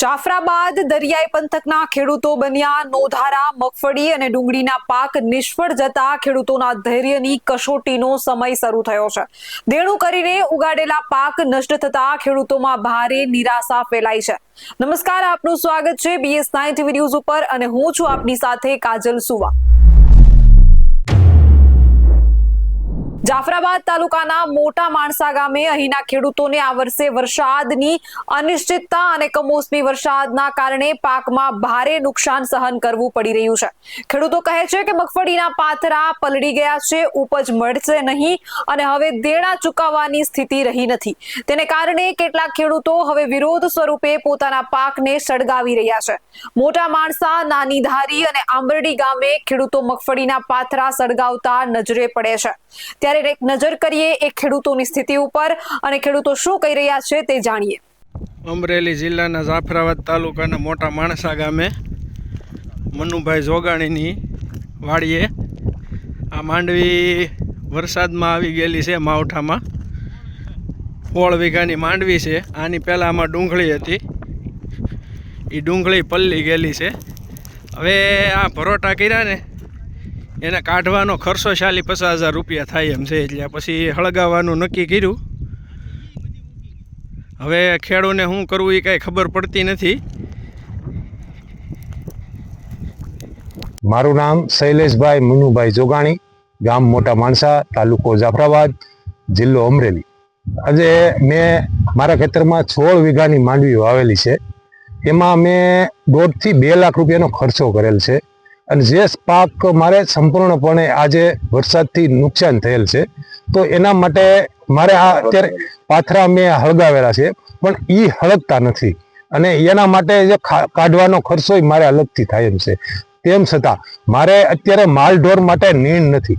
જાફરાબાદ દરિયાઈ પંથકના ખેડૂતો બન્યા. નોધારા, મગફળી અને ડુંગળીના પાક નિષ્ફળ જતા ખેડૂતોના ધૈર્યની કસોટીનો સમય શરૂ થયો છે. દેણું કરીને ઉગાડેલા પાક નષ્ટ થતા ખેડૂતોમાં ભારે નિરાશા ફેલાઈ છે. નમસ્કાર, આપનું સ્વાગત છે બીએસ નાઇન ટીવી ઉપર અને હું છું આપની સાથે કાજલ સુવા. જાફરાબાદ તાલુકાના મોટા માણસા ગામે અહીંના ખેડૂતોને આ વર્ષે વરસાદની અનિશ્ચિતતા અને કમોસમી વરસાદના કારણે પાકમાં ભારે નુકસાન સહન કરવું પડી રહ્યું છે. ખેડૂતો કહે છે કે મગફળીના પાથરા પલળી ગયા છે, ઉપજ મળશે નહીં અને હવે દેણા ચૂકવવાની સ્થિતિ રહી નથી. તેને કારણે કેટલાક ખેડૂતો હવે વિરોધ સ્વરૂપે પોતાના પાકને સળગાવી રહ્યા છે. મોટા માણસા, નાની ધારી અને આંબરડી ગામે ખેડૂતો મગફળીના પાથરા સળગાવતા નજરે પડે છે. ત્યારે એક નજર કરીએ એ ખેડૂતોની સ્થિતિ ઉપર અને ખેડૂતો શું કહી રહ્યા છે તે જાણીએ. અમરેલી જિલ્લાના જાફરાબાદ તાલુકાના મોટા માણસા ગામે મનુભાઈ જોગાણીની વાડીએ આ માંડવી વરસાદમાં આવી ગયેલી છે માવઠામાં. સોળ વીઘાની માંડવી છે. આની પહેલાં આમાં ડુંગળી હતી. એ ડુંગળી પલ્લી ગયેલી છે. હવે આ ભરોટા કર્યા ને એને કાઢવાનો ખર્ચો ચાલી પચાસ હજાર રૂપિયા થાય એમ છે, એટલે પછી હળગાવવાનું નક્કી કર્યું. હવે ખેડૂને શું કરવું એ કાંઈ ખબર પડતી નથી. મારું નામ શૈલેષભાઈ મુનુભાઈ જોગાણી, ગામ મોટા માણસા, તાલુકો જાફરાબાદ, જિલ્લો અમરેલી. આજે મેં મારા ખેતરમાં સોળ વીઘાની માંડવી વાવેલી છે. એમાં મેં દોઢથી બે લાખ રૂપિયાનો ખર્ચો કરેલ છે. અને જે પાક મારે સંપૂર્ણપણે આજે વરસાદથી નુકસાન થયેલ છે, તો એના માટે મારે આ અત્યારે પાથરા મેં હળગાવેલા છે, પણ એ હળગતા નથી. અને એના માટે જે કાઢવાનો ખર્ચો મારે અલગથી થાય એમ છે. તેમ છતાં, મારે અત્યારે માલ ઢોર માટે નીણ નથી.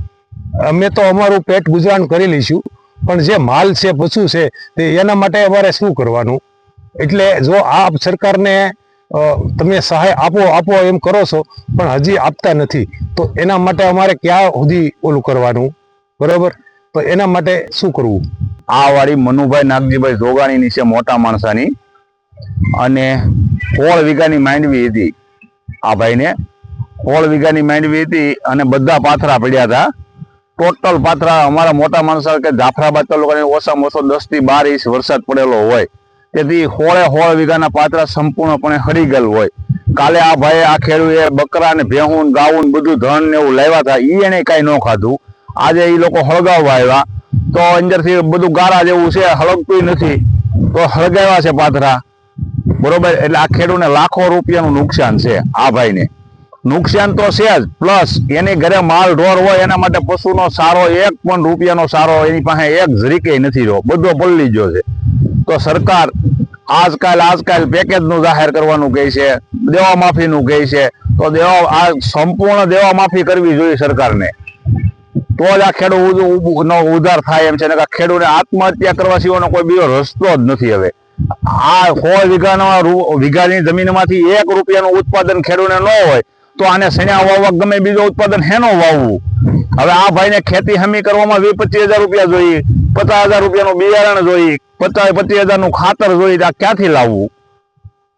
અમે તો અમારું પેટ ગુજરાન કરી લઈશું, પણ જે માલ છે, પશુ છે, તે એના માટે અમારે શું કરવાનું? એટલે જો આ સરકારને તમે સહાય આપો આપો એમ કરો છો, પણ હજી આપતા નથી. તો એના માટે અમારે ક્યાં સુધી ઓલું કરવાનું? બરોબર? તો એના માટે શું કરવું? આ વાળી મનુભાઈ નાગજીભાઈ જોગાણીની છે મોટા માણસાની. અને સોળ વીઘાની માંડવી હતી. આ ભાઈને સોળ વીઘાની માંડવી હતી અને બધા પાથરા પડ્યા હતા. ટોટલ પાથરા અમારા મોટા માણસા કે જાફરાબાદ તાલુકાની ઓછામાં ઓછો દસથી બાર ઇંચ વરસાદ પડેલો હોય. તેથી હોળે હોળ વીઘાના પાથરા સંપૂર્ણપણે હળી ગયેલ હોય. કાલે આ ભાઈ આ ખેડૂએ બકરા ને ભેહું ગાવું બધું ધન ને એવું લાવ્યા હતા એ એને કાંઈ ન ખાધું. આજે એ લોકો હળગાવવા આવ્યા. તો અંદરથી બધું ગારા જેવું છે, હળગતું નથી. તો હળગાવ્યા છે પાથરા. બરોબર? એટલે આ ખેડૂને લાખો રૂપિયાનું નુકસાન છે આ ભાઈને. નુકસાન તો છે જ, પ્લસ એની ઘરે માલ ઢોર હોય, એના માટે પશુનો સારો એક પણ રૂપિયાનો સારો એની પાસે એક ઝરીકે નથી રહ્યો. બધો પલ્લી ગયો છે. તો સરકાર આજકાલ આજકાલ પેકેજનું જાહેર કરવાનું કહે છે, દેવા માફીનું કહે છે. તો દેવા, આ સંપૂર્ણ દેવા માફી કરવી જોઈએ સરકારને. તો જ આ ખેડૂત ઉ- ઉ- નો ઉધાર થાય એમ છે. ને ખેડૂતને આત્મહત્યા કરવા સિવાયનો કોઈ બીજો રસ્તો જ નથી હવે. આ સો વીઘાના વીઘાની જમીનમાંથી એક રૂપિયાનું ઉત્પાદન ખેડૂતને ન હોય, તો આને સણ્યા વાવવા? ગમે બીજો ઉત્પાદન હેનો વાવવું? હવે આ ભાઈને ખેતી હમી કરવામાં વીસ પચીસ હજાર રૂપિયા જોઈએ. પચાસ હજાર રૂપિયાનું બિયારણ જોઈએ પચાસ પચીસ હજારનું ખાતર જોઈએ આ ક્યાંથી લાવવું?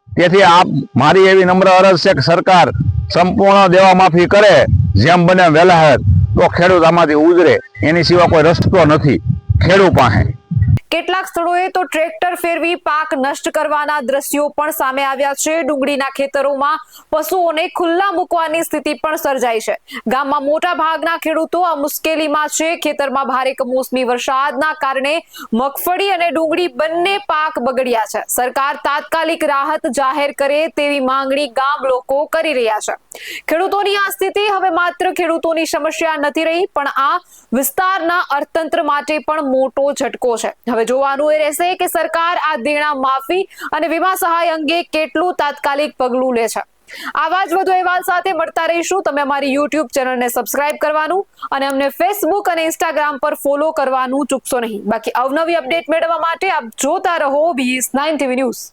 તેથી આ મારી એવી નમ્ર અરજ છે કે સરકાર સંપૂર્ણ દેવા માફી કરે, જેમ બને વહેલા તો ખેડૂત આમાંથી ઉજરે, એની સિવાય કોઈ રસ્તો નથી. ખેડૂત પાસે. કેટલાક સ્થળોએ તો ટ્રેક્ટર ફેરવી પાક નષ્ટ કરવાના દ્રશ્યો પણ સામે આવ્યા છે. ડુંગળીના ખેતરોમાં પશુઓને ખુલ્લા મૂકવાની સ્થિતિ પણ સર્જાઈ છે. ગામમાં મોટા ભાગના ખેડૂતો આ મુશ્કેલીમાં છે. ખેતરમાં ભારે કમોસમી વરસાદના કારણે મગફળી અને ડુંગળી બંને પાક બગડ્યા છે. સરકાર તાત્કાલિક રાહત જાહેર કરે તેવી માંગણી ગામ લોકો કરી રહ્યા છે. ખેડૂતોની આ સ્થિતિ હવે માત્ર ખેડૂતોની સમસ્યા નથી રહી, પણ આ વિસ્તારના અર્થતંત્ર માટે પણ મોટો ઝટકો છે. હવે જોવાનું એ રહેશે કે સરકાર આ દેણા માફી અને વીમા સહાય અંગે કેટલું તાત્કાલિક પગલું લે છે. આવા જ વધુ અહેવાલ સાથે મળતા રહીશું. તમે અમારી યુટ્યુબ ચેનલને સબસ્ક્રાઇબ કરવાનું અને અમને ફેસબુક અને ઇન્સ્ટાગ્રામ પર ફોલો કરવાનું ચૂકશો નહીં. બાકી અવનવી અપડેટ મેળવવા માટે આપ જોતા રહો બીએસ નાઇન ટીવી ન્યૂઝ